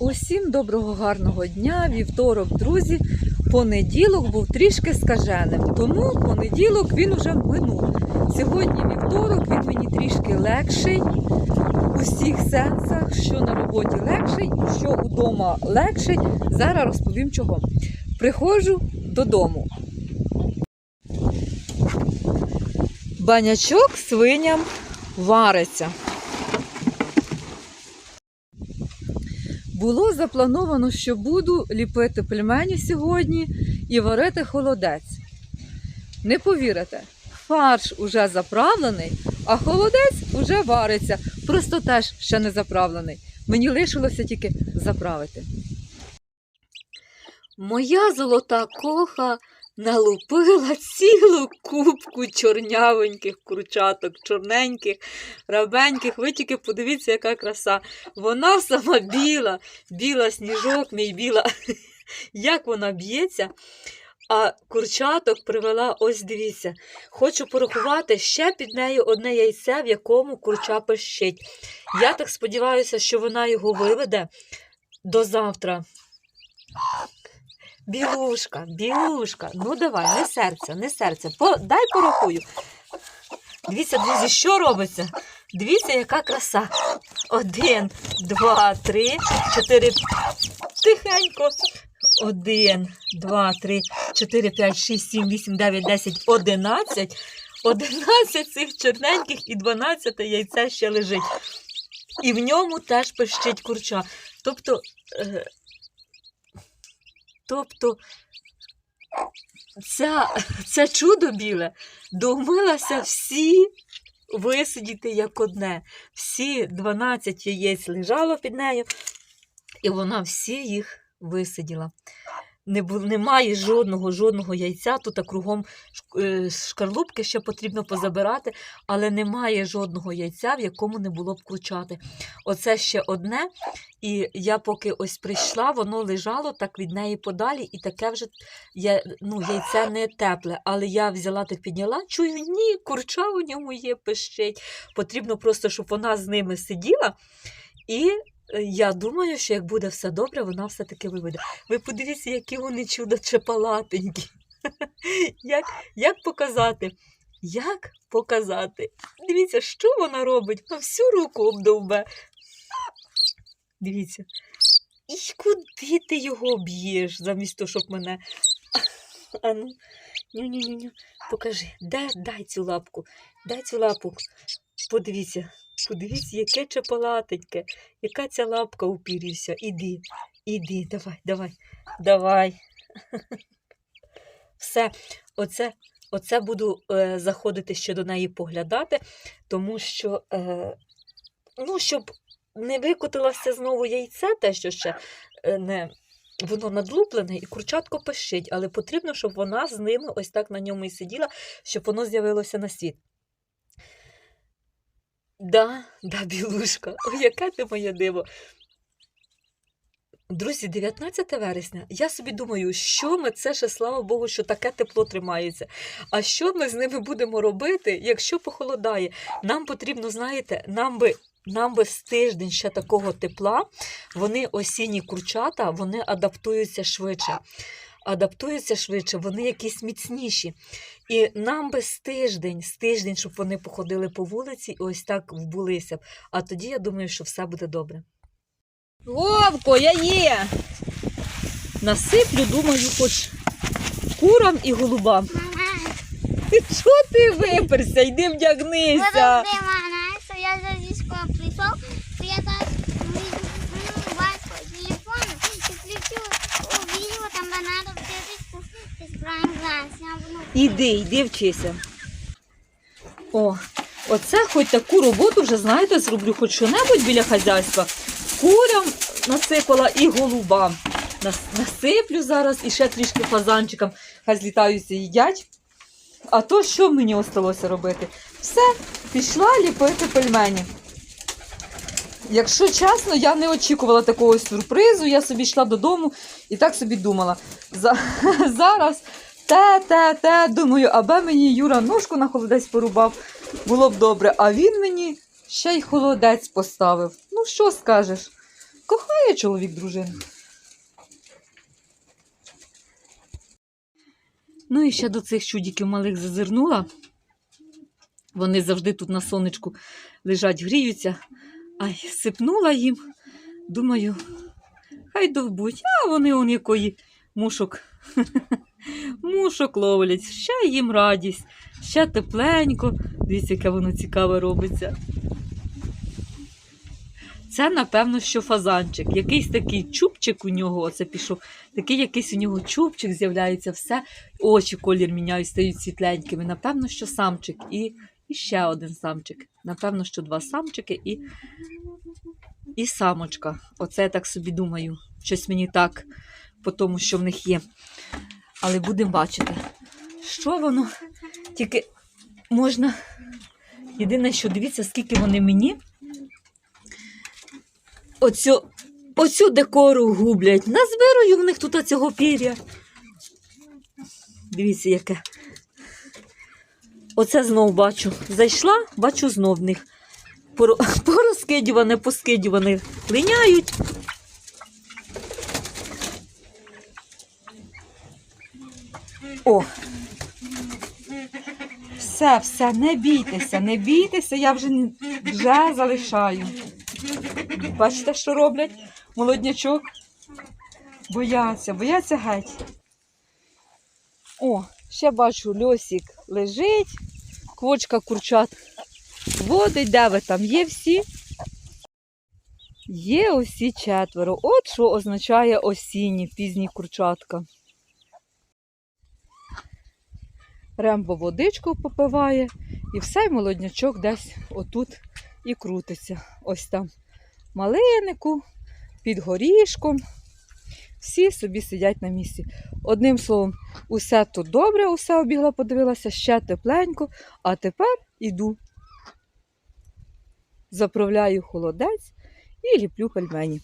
Усім доброго гарного дня, вівторок, друзі. Понеділок був трішки скаженим, тому понеділок він уже минув. Сьогодні вівторок, він мені трішки легший у всіх сенсах, що на роботі легший, що вдома легший. Зараз розповім чого. Приходжу додому. Банячок свиням вариться. Було заплановано, що буду ліпити пельмені сьогодні і варити холодець. Не повірите, фарш уже заправлений, а холодець уже вариться. Просто теж ще не заправлений. Мені лишилося тільки заправити. Моя золота коха налупила цілу кубку чорнявеньких курчаток, чорненьких, рабеньких. Ви тільки подивіться, яка краса. Вона сама біла, біла сніжок, мій біла. Як вона б'ється. А курчаток привела, ось дивіться. Хочу порахувати ще під нею одне яйце, в якому курча пищить. Я так сподіваюся, що вона його виведе до завтра. Білушка, білушка, ну давай, не серця, не серця. По, дай порахую. Дивіться, друзі, що робиться? Дивіться, яка краса. Один, два, три, чотири. Тихенько. Один, два, три, чотири, п'ять, шість, сім, вісім, дев'ять, десять, одинадцять. Одинадцять цих чорненьких і дванадцяте яйце ще лежить. І в ньому теж пищить курча. Тобто, е, тобто ця, це чудо біле домилася всі висидіти як одне. Всі 12 яєць лежало під нею, і вона всі їх висиділа. Не немає жодного жодного яйця. Тут кругом е, шкарлупки ще потрібно позабирати, але немає жодного яйця, в якому не було б курчати. Оце ще одне. І я поки ось прийшла, воно лежало так від неї подалі, і таке вже я, ну, яйце не тепле. Але я взяла так підняла, чую, ні, курча у ньому є, пищить. Потрібно просто, щоб вона з ними сиділа. І я думаю, що як буде все добре, вона все-таки виведе. Ви подивіться, які вони чудо чепалатенькі. Як, як показати? Як показати? Дивіться, що вона робить? На всю руку обдовбе. Дивіться. І куди ти його б'єш, замість того, щоб мене. А ну, ню-ню-ню-ню, покажи, дай, дай цю лапку, дай цю лапу. Подивіться, подивіться, яке чапалатеньке, яка ця лапка упірівся. Іди, іди, давай, давай, давай. Все, оце, оце буду е, заходити ще до неї поглядати, тому що, е, ну, щоб не викотилося знову яйце, те, що ще е, не. Воно надлуплене і курчатко пищить, але потрібно, щоб вона з ними ось так на ньому і сиділа, щоб воно з'явилося на світ. Да, да, білушка, ой, яке ти моє диво. Друзі, 19 вересня. Я собі думаю, що ми це ще, слава Богу, що таке тепло тримається. А що ми з ними будемо робити, якщо похолодає? Нам потрібно, знаєте, нам би. Нам би з тиждень ще такого тепла, вони осінні курчата, вони адаптуються швидше. Адаптуються швидше, вони якісь міцніші. І нам би з тиждень, з тиждень, щоб вони походили по вулиці і ось так вбулися б. А тоді я думаю, що все буде добре. Вовко, я є! Насиплю, думаю, хоч курам і голубам. Ти що ти виперся? Йди вдягнися. подожди, мама, що я за диском прийшов, то я зараз візьму батько телефон і включу у відео, там де надо вчитись Іди, йди вчися. О, оце хоч таку роботу вже, знаєте, зроблю хоч що-небудь біля хазяйства. Курям насипала і голубам. Насиплю зараз і ще трішки фазанчикам. Хай злітаються їдять. А то що мені осталося робити? Все, пішла ліпити пельмені. Якщо чесно, я не очікувала такого сюрпризу. Я собі йшла додому і так собі думала. За... Зараз те, те, те. Думаю, аби мені Юра ножку на холодець порубав, було б добре. А він мені ще й холодець поставив. Ну, що скажеш? Кохає чоловік дружину. Ну і ще до цих чудіків малих зазирнула. Вони завжди тут на сонечку лежать, гріються. Ай, сипнула їм. Думаю, хай довбуть, а вони он якої мушок. Мушок ловлять, ще їм радість, ще тепленько. Дивіться, яке воно цікаве робиться. Це, напевно, що фазанчик. Якийсь такий чубчик у нього, оце пішов. Такий якийсь у нього чубчик з'являється, все, очі колір міняють, стають світленькими. Напевно, що самчик і, і ще один самчик. Напевно, що два самчики і, і самочка. Оце я так собі думаю. Щось мені так по тому, що в них є. Але будемо бачити, що воно. Тільки можна. Єдине, що дивіться, скільки вони мені оцю, оцю декору гублять. Назбираю в них тут цього пір'я. Дивіться, яке. Оце знов бачу. Зайшла, бачу знов в них. Поро- Порозкидюване, поскидюване линяють. О! Все, все, не бійтеся, не бійтеся, я вже, вже залишаю. Бачите, що роблять молоднячок? Бояться, бояться геть. О, ще бачу, льосик лежить, квочка курчат водить, де ви там є всі? Є усі четверо. От що означає осінні пізні курчатка. Рембо водичку попиває, і все, молоднячок десь отут і крутиться. Ось там малинику, під горішком. Всі собі сидять на місці. Одним словом, усе тут добре, усе обігла, подивилася, ще тепленько, а тепер іду. Заправляю холодець і ліплю пельмені.